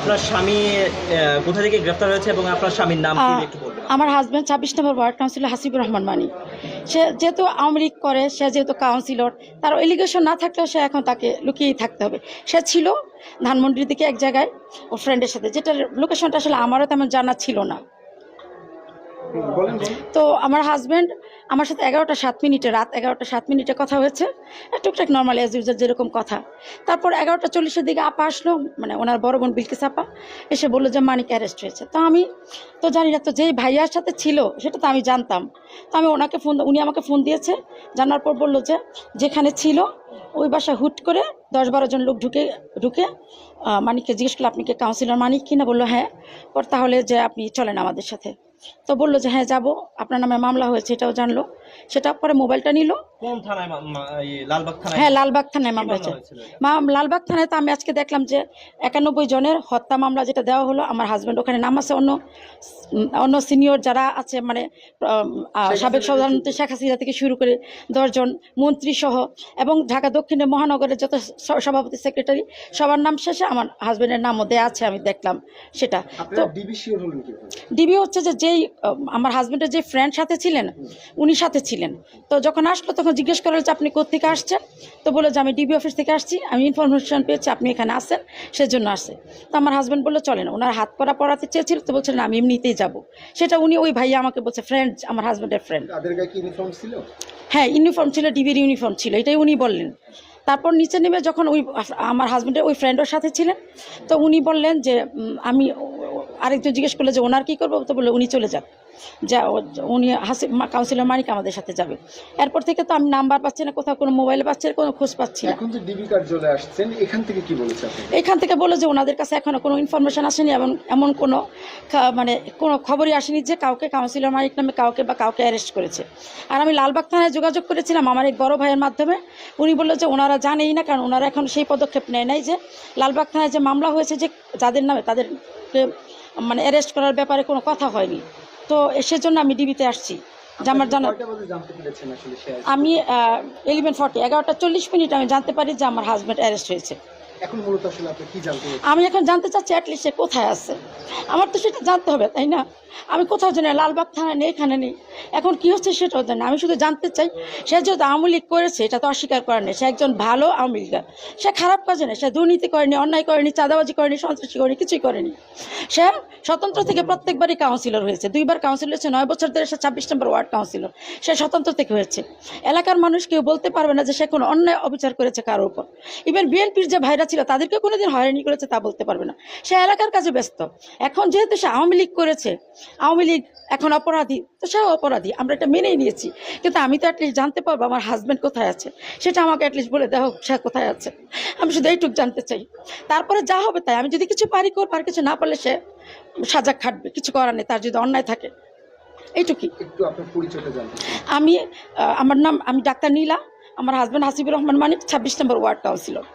আপনার স্বামী কোথা থেকে গ্রেফতার হয়েছে এবং আপনার স্বামীর নাম একটু বলবেন? আমার হাজব্যান্ড ছাব্বিশ number ward councillor Hasibur Rahman মানি। সে যেহেতু আওয়ামী লীগ করে সে যেহেতু কাউন্সিলর তার এলিগেশন না থাকলেও সে এখন তাকে লুকিয়েই থাকতে হবে। সে ছিল ধানমন্ডির দিকে এক জায়গায় ও ফ্রেন্ডের সাথে যেটার লোকেশনটা আসলে আমারও তেমন জানা ছিল না। তো। আমার হাজব্যান্ড আমার সাথে এগারোটা সাত মিনিটে, রাত এগারোটা সাত মিনিটে কথা হয়েছে। টুকটাক নর্মাল অ্যাজ ইউজার যেরকম কথা। তারপর এগারোটা চল্লিশের দিকে আপা আসলো মানে ওনার বড় বোন বিলকিস আপা। এসে বলল যে, মানিক অ্যারেস্ট হয়েছে। তো আমি, তো জানি না, তো যেই ভাইয়ার সাথে ছিল, সেটা তো আমি জানতাম। তো আমি ওনাকে ফোন উনি আমাকে ফোন দিয়েছে। জানার পর বলল যে, যেখানে ছিল, ওই বাসায় হুট করে দশ বারো জন লোক ঢুকে ঢুকে মানিককে জিজ্ঞেস করল, আপনি কি কাউন্সিলর মানিক কিনা? বলল হ্যাঁ। পর তাহলে যে, আপনি চলেন আমাদের সাথে। তো বলল যে হ্যাঁ যাব। আপনার নামে মামলা হয়েছে এটাও জানলো। সেটা পরে মোবাইলটা নিল। কোন থানায় মা- মা- এই লালবাগ থানায়? হ্যাঁ লালবাগ থানায় মামলা মা লালবাগ থানায় তো আমি আজকে দেখলাম যে একানব্বই জনের হত্যা মামলা যেটা দেওয়া হলো আমার হাজব্যান্ড ওখানে নাম আছে অন্য অন্য সিনিয়র যারা আছে মানে সাবেক প্রধানমন্ত্রী শেখ হাসিনা থেকে শুরু করে দশজন মন্ত্রী সহ এবং ঢাকা দক্ষিণের মহানগরের যত সভাপতি সেক্রেটারি সবার নাম শেষে আমার হাজব্যান্ডের নামও দেওয়া আছে আমি দেখলাম সেটা। তো ডিবি হচ্ছে যে যেই আমার হাজব্যান্ডের যে ফ্রেন্ড সাথে ছিলেন উনি সাথে ছিলেন। তো যখন আসলো তখন জিজ্ঞেস করা হচ্ছে আপনি কোথেকে আসছেন? তো বলল যে আমি ডিবি অফিস থেকে আসছি। আমি ইনফরমেশন পেয়েছি আপনি এখানে আসেন সেজন্য আসছে। তো আমার হাজব্যান্ড বলল চলেন। ওনার হাত করা পড়াতে চেয়েছিল তো বলছেন আমি এমনিতেই যাব। সেটা উনি ওই ভাইয়া আমাকে বলছে ফ্রেন্ড আমার হাজব্যান্ডের ফ্রেন্ড ছিল? হ্যাঁ ইউনিফর্ম ছিল ডিবির ইউনিফর্ম ছিল এটাই উনি বললেন। তারপর নিচে নেমে যখন ওই আমার হাজব্যান্ডের ওই ফ্রেন্ডের সাথে ছিলেন তো উনি বললেন যে আমি আরেকজন জিজ্ঞেস করল যে ওনার কী করব? তো বলল উনি চলে যান। যা উনি হাসি মা- কাউন্সিলর মানিক আমাদের সাথে যাবে। এরপর থেকে তো আমি নাম্বার পাচ্ছি না কোথাও কোনো মোবাইল পাচ্ছি না কোনো খোঁজ পাচ্ছি না। এখন ডিবি কার্যালয়ে আসছেন এখান থেকে কি বলেছে এখান থেকে বলল যে ওনাদের কাছে এখনও কোনো ইনফরমেশন আসেনি এবং এমন কোনো মানে কোনো খবরই আসেনি যে কাউকে কাউন্সিলর মালিক নামে কাউকে বা কাউকে অ্যারেস্ট করেছে। আর আমি লালবাগ থানায় যোগাযোগ করেছিলাম আমার এক বড় ভাইয়ের মাধ্যমে। উনি বলল যে ওনারা জানেই না কারণ ওনারা এখন সেই পদক্ষেপ নেয় নাই যে লালবাগ থানায় যে মামলা হয়েছে যে যাদের নামে তাদেরকে মানে অ্যারেস্ট করার ব্যাপারে কোনো কথা হয়নি। তো সেজন্য আমি ডিবিতে আসছি। যে আমার জানা আমি ইলেভেন ফর্টি এগারোটা চল্লিশ মিনিট আমি জানতে পারি যে আমার হাজব্যান্ড অ্যারেস্ট হয়েছে। আমি এখন জানতে চাচ্ছি অ্যাটলিস্ট সে কোথায় আছে। আমার তো সেটা জানতে হবে তাই না? আমি কোথাও জানি লালবাগ থানায় নেই, এখানে নেই। এখন কি হচ্ছে সেটাও জানি আমি শুধু জানতে চাই, সে যেহেতু আওয়ামী লীগ করেছে, এটা তো অস্বীকার করার নেই। সে একজন ভালো আওয়ামী লীগার। সে খারাপ কাজে নেই সে দুর্নীতি করেনি, অন্যায় করেনি, চাঁদাবাজি করেনি, সন্ত্রাসী করেনি, কিছুই করেনি। সে স্বতন্ত্র থেকে প্রত্যেকবারই কাউন্সিলর হয়েছে। দুইবার কাউন্সিলর হয়েছে, নয় বছর ধরে সে ছাব্বিশ নম্বর ওয়ার্ড কাউন্সিলর সে স্বতন্ত্র থেকে হয়েছে। এলাকার মানুষ কেউ বলতে পারবে না যে সে কোনো অন্যায় অবিচার করেছে কারোর উপর। ইভেন বিএনপির যে ভাইরা ছিল, তাদেরকে কোনোদিন হয়রানি করেছে তা বলতে পারবে না। সে এলাকার কাজে ব্যস্ত। এখন যেহেতু সে আওয়ামী লীগ করেছে আওয়ামী লীগ এখন অপরাধী। তো সেও অপরাধী আমরা এটা মেনেই নিয়েছি। কিন্তু আমি তো অ্যাটলিস্ট জানতে পারব আমার হাজব্যান্ড কোথায় আছে। সেটা আমাকে অ্যাটলিস্ট বলে দেখো সে কোথায় আছে। আমি শুধু এইটুক জানতে চাই। তারপরে যা হবে তাই আমি যদি কিছু পারি করব আর কিছু না পারলে সে সাজা খাটবে। কিছু করার নেই তার যদি অন্যায় থাকে। এইটুকুই। একটু আপনার পরিচয়টা জানতে আমি আমার নাম আমি ডাক্তার নীলা। আমার হাজব্যান্ড হাসিবুর রহমান মানিক ছাব্বিশ নম্বর ওয়ার্ড কাউন্সিলর।